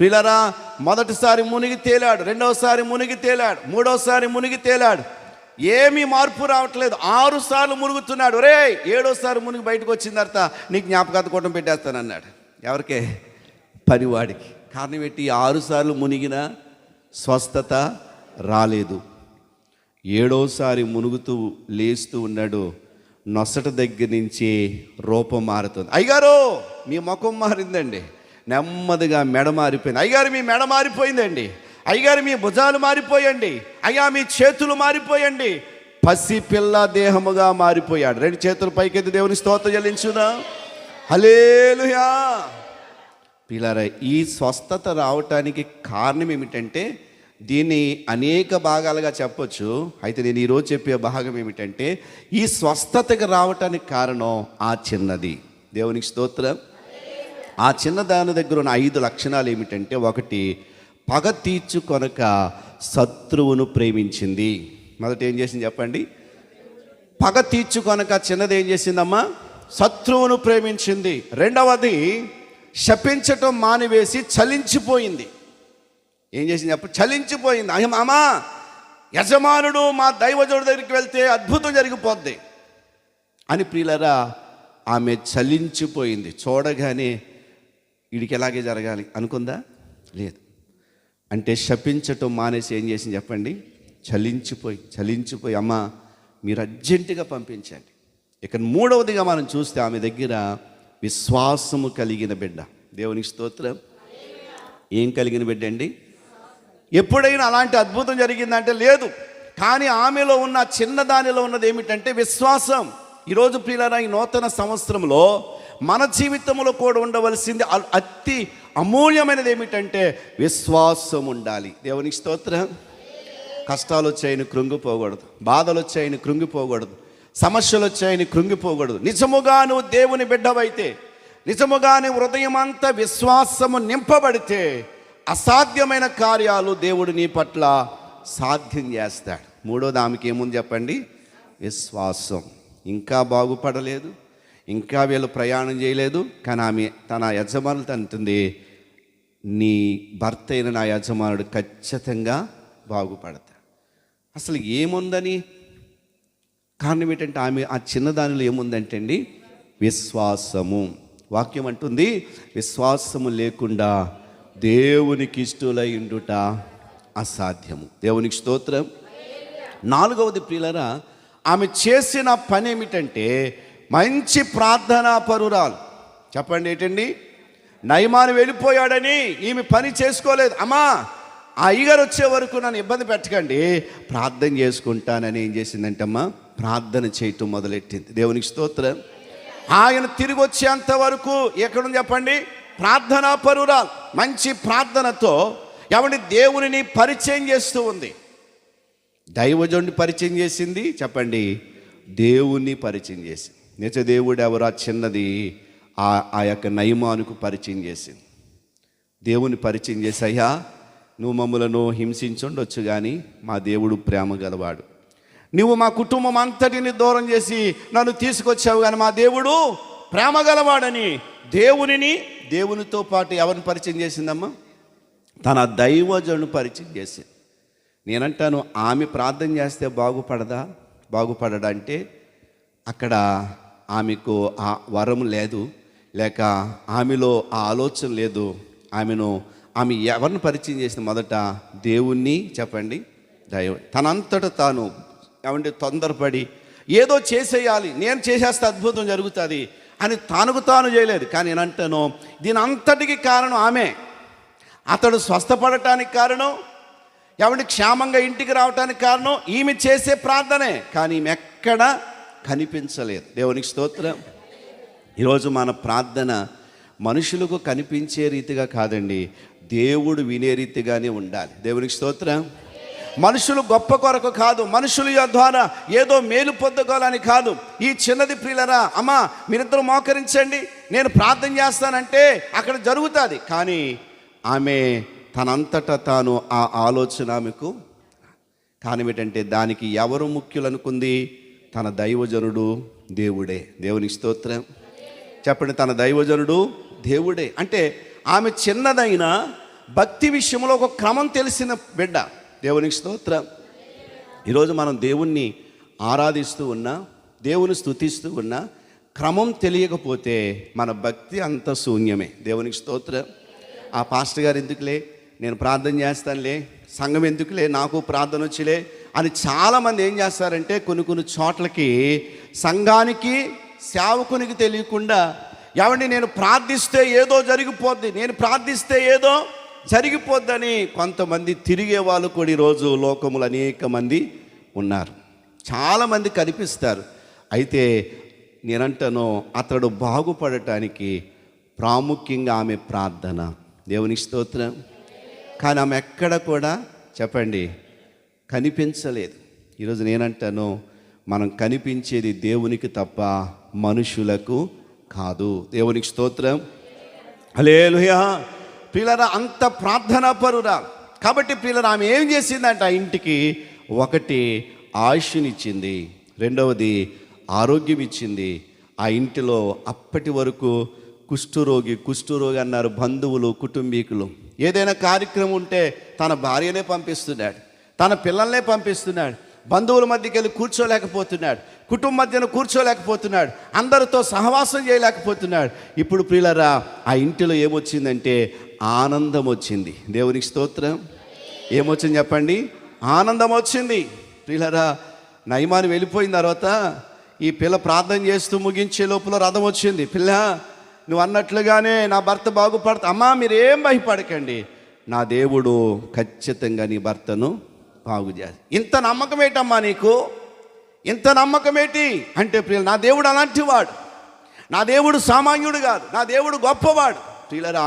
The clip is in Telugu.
పిల్లరా మొదటిసారి మునిగి తేలాడు రెండవసారి మునిగి తేలాడు మూడవసారి మునిగి తేలాడు. ఏమీ మార్పు రావట్లేదు. ఆరు సార్లు మునుగుతున్నాడు. రే ఏడోసారి మునిగి బయటకు వచ్చిన తర్వాత నీకు జ్ఞాపకార్థ కూటం పెట్టేస్తానన్నాడు. ఎవరికే? పనివాడికి. కారణం పెట్టి ఆరుసార్లు మునిగిన స్వస్థత రాలేదు. ఏడోసారి మునుగుతూ లేస్తూ ఉన్నాడు. నొసట దగ్గర నుంచి రూపం మారుతుంది. అయ్యగారు మీ ముఖం మారిందండి. నెమ్మదిగా మెడ మారిపోయింది. అయ్యగారు మీ మెడ మారిపోయిందండి. అయ్యగారు మీ భుజాలు మారిపోయండి. అయ్యా మీ చేతులు మారిపోయండి. పసి పిల్ల దేహముగా మారిపోయాడు. రెండు చేతులు పైకెత్తి దేవుని స్తోత్ర చెల్లించుదా. హలేలుయా పిల్లరా ఈ స్వస్థత రావటానికి కారణం ఏమిటంటే దీన్ని అనేక భాగాలుగా చెప్పొచ్చు. అయితే నేను ఈరోజు చెప్పే భాగం ఏమిటంటే ఈ స్వస్థతకు రావటానికి కారణం ఆ చిన్నది. దేవునికి స్తోత్రం. ఆ చిన్న దాని దగ్గర ఉన్న ఐదు లక్షణాలు ఏమిటంటే ఒకటి పగ తీర్చుకొనక శత్రువును ప్రేమించింది. మొదట ఏం చేసింది చెప్పండి? పగ తీర్చుకొనక చిన్నది ఏం చేసిందమ్మా? శత్రువును ప్రేమించింది. రెండవది శపించటం మానివేసి చలించిపోయింది. ఏం చేసింది చెప్ప? చలించిపోయింది. అయ్య మామా యజమానుడు మా దైవజుడి దగ్గరికి వెళ్తే అద్భుతం జరిగిపోద్ది. అని ప్రియులరా ఆమె చలించిపోయింది. చూడగానే వీడికి ఎలాగే జరగాలి అనుకుందా? లేదు. అంటే శపించటం మానేసి ఏం చేసింది చెప్పండి? చలించిపోయి చలించిపోయి అమ్మ మీరు అర్జెంటుగా పంపించండి. ఇక మూడవదిగా మనం చూస్తే ఆమె దగ్గర విశ్వాసము కలిగిన బిడ్డ. దేవునికి స్తోత్రం. ఏం కలిగిన బిడ్డ అండి? ఎప్పుడైనా అలాంటి అద్భుతం జరిగిందంటే లేదు. కానీ ఆమెలో ఉన్న చిన్నదానిలో ఉన్నది ఏమిటంటే విశ్వాసం. ఈరోజు ప్రియులరా ఈ నూతన సంవత్సరంలో మన జీవితంలో కూడా ఉండవలసింది అతి అమూల్యమైనది ఏమిటంటే విశ్వాసం ఉండాలి. దేవునికి స్తోత్రం. కష్టాలు వచ్చాయని కృంగిపోకూడదు. బాధలు వచ్చాయని కృంగిపోకూడదు. సమస్యలు వచ్చాయని కృంగిపోకూడదు. నిజముగా నువ్వు దేవుని బిడ్డవైతే నిజముగా నీ హృదయం అంతా విశ్వాసము నింపబడితే అసాధ్యమైన కార్యాలు దేవుడు నీ పట్ల సాధ్యం చేస్తాడు. మూడోది ఆమెకి ఏముంది చెప్పండి? విశ్వాసం. ఇంకా బాగుపడలేదు. ఇంకా వీళ్ళు ప్రయాణం చేయలేదు. కానీ ఆమె తన యజమానులతో అంటుంది నీ భర్త అయిన నా యజమానుడు ఖచ్చితంగా బాగుపడతాడు. అసలు ఏముందని? కారణం ఏంటంటే ఆమె ఆ చిన్నదానిలో ఏముందంటే అండి విశ్వాసము. వాక్యం అంటుంది విశ్వాసము లేకుండా దేవునికి ఇష్టలై ఉండుట అసాధ్యము. దేవునికి స్తోత్రం. నాలుగవది ప్రియులరా ఆమె చేసిన పని ఏమిటంటే మంచి ప్రార్థనా పరురాలు. చెప్పండి ఏంటండి? నయమాను వెళ్ళిపోయాడని ఈమె పని చేసుకోలేదు. అమ్మా ఆ అయ్యగారు వచ్చే వరకు నన్ను ఇబ్బంది పెట్టకండి. ప్రార్థన చేసుకుంటానని ఏం చేసిందంటమ్మా? ప్రార్థన చేయటం మొదలెట్టింది. దేవునికి స్తోత్రం. ఆయన తిరిగి వచ్చేంత వరకు ఎక్కడుంది చెప్పండి? ప్రార్థనా పరురాలు. మంచి ప్రార్థనతో ఎవరి దేవునిని పరిచయం చేస్తూ ఉంది. దైవజుడిని పరిచయం చేసింది చెప్పండి దేవుణ్ణి పరిచయం చేసింది. నిజ దేవుడు చిన్నది ఆ ఆ యొక్క నయమానుకు పరిచయం చేసింది. దేవుని పరిచయం చేసి అయ్యా నువ్వు మమ్మలను హింసించుండొచ్చు కానీ మా దేవుడు ప్రేమ గలవాడు. నువ్వు మా కుటుంబం అంతటిని దూరం చేసి నన్ను తీసుకొచ్చావు కానీ మా దేవుడు ప్రేమ గలవాడని దేవునిని దేవునితో పాటు ఎవరిని పరిచయం చేసిందమ్మా? తన దైవజను పరిచయం చేసింది. నేనంటాను ఆమె ప్రార్థన చేస్తే బాగుపడదా? బాగుపడడా అంటే అక్కడ ఆమెకు ఆ వరం లేదు లేక ఆమెలో ఆ ఆలోచన లేదు. ఆమెను ఆమె ఎవరిని పరిచయం చేసిన మొదట దేవుణ్ణి చెప్పండి దైవ తనంతట తాను ఏమంటే తొందరపడి ఏదో చేసేయాలి నేను చేసేస్తే అద్భుతం జరుగుతుంది అని తానుకు తాను చేయలేదు. కానీ నేనంటాను దీని అంతటికి కారణం ఆమె. అతడు స్వస్థపడటానికి కారణం ఎవరి క్షేమంగా ఇంటికి రావటానికి కారణం ఈమె చేసే ప్రార్థనే. కానీ ఈమె ఎక్కడ కనిపించలేదు. దేవునికి స్తోత్రం. ఈరోజు మన ప్రార్థన మనుషులకు కనిపించే రీతిగా కాదండి. దేవుడు వినే రీతిగానే ఉండాలి. దేవునికి స్తోత్రం. మనుషులు గొప్ప కొరకు కాదు. మనుషుల ద్వారా ఏదో మేలు పొందుకోవాలని కాదు. ఈ చిన్నది ప్రియులరా అమ్మా మీరిద్దరు మోకరించండి. నేను ప్రార్థన చేస్తానంటే అక్కడ జరుగుతుంది. కానీ ఆమె తనంతటా తాను ఆ ఆలోచన ఆమెకు కానీ ఏంటంటే దానికి ఎవరు ముఖ్యులనుకుంది? తన దైవజనుడు దేవుడే. దేవునికి స్తోత్రం. చెప్పండి తన దైవజనుడు దేవుడే. అంటే ఆమె చిన్నదైన భక్తి విషయంలో ఒక క్రమం తెలిసిన బిడ్డ. దేవునికి స్తోత్రం. ఈరోజు మనం దేవుణ్ణి ఆరాధిస్తూ ఉన్నా దేవుని స్తుతిస్తూ ఉన్నా క్రమం తెలియకపోతే మన భక్తి అంత శూన్యమే. దేవునికి స్తోత్రం. ఆ పాస్టర్ గారు ఎందుకులే? నేను ప్రార్థన చేస్తానులే. సంఘం ఎందుకులే? నాకు ప్రార్థన వచ్చిలే. అని చాలామంది ఏం చేస్తారంటే కొన్ని కొన్ని చోట్లకి సంఘానికి సేవకునికి తెలియకుండా ఏమండి నేను ప్రార్థిస్తే ఏదో జరిగిపోద్ది నేను ప్రార్థిస్తే ఏదో జరిగిపోద్దని కొంతమంది తిరిగే వాళ్ళు కూడా ఈరోజు లోకములు అనేక మంది ఉన్నారు. చాలామంది కనిపిస్తారు. అయితే నేనంటను అతడు బాగుపడటానికి ప్రాముఖ్యంగా ఆమె ప్రార్థన. దేవుని స్తోత్రం. కానీ ఆమె ఎక్కడ కూడా చెప్పండి కనిపించలేదు. ఈరోజు నేనంటాను మనం కనిపించేది దేవునికి తప్ప మనుషులకు కాదు. దేవునికి స్తోత్రం. అలేలుయా పిల్లల అంత ప్రార్థనా పరురా. కాబట్టి పిల్లలు ఆమె ఏం చేసిందంట? ఆ ఇంటికి ఒకటి ఆయుష్నిచ్చింది. రెండవది ఆరోగ్యం ఇచ్చింది ఆ ఇంటిలో అప్పటి వరకు కుష్ఠరోగి కుష్ఠరోగి అన్నారు బంధువులు కుటుంబీకులు. ఏదైనా కార్యక్రమం ఉంటే తన భార్యనే పంపిస్తున్నాడు. తన పిల్లల్నే పంపిస్తున్నాడు. బంధువుల మధ్యకి వెళ్ళి కూర్చోలేకపోతున్నాడు. కుటుంబ మధ్యన కూర్చోలేకపోతున్నాడు. అందరితో సహవాసం చేయలేకపోతున్నాడు. ఇప్పుడు ప్రియులరా ఆ ఇంటిలో ఏమొచ్చిందంటే ఆనందం వచ్చింది. దేవునికి స్తోత్రం. ఏమొచ్చింది చెప్పండి? ఆనందం వచ్చింది. ప్రియులరా నయమాని వెళ్ళిపోయిన తర్వాత ఈ పిల్ల ప్రార్థన చేస్తూ ముగించే లోపల రథం వచ్చింది. పిల్ల నువ్వు అన్నట్లుగానే నా భర్త బాగుపడతా అమ్మా మీరేం భయపడకండి. నా దేవుడు ఖచ్చితంగా నీ భర్తను బాగు ఇంత నమ్మకం ఏంటమ్మా నీకు? ఇంత నమ్మకం ఏంటి అంటే ప్రియులు నా దేవుడు అలాంటి వాడు నా దేవుడు సామాన్యుడు కాదు. నా దేవుడు గొప్పవాడు. ప్రియులరా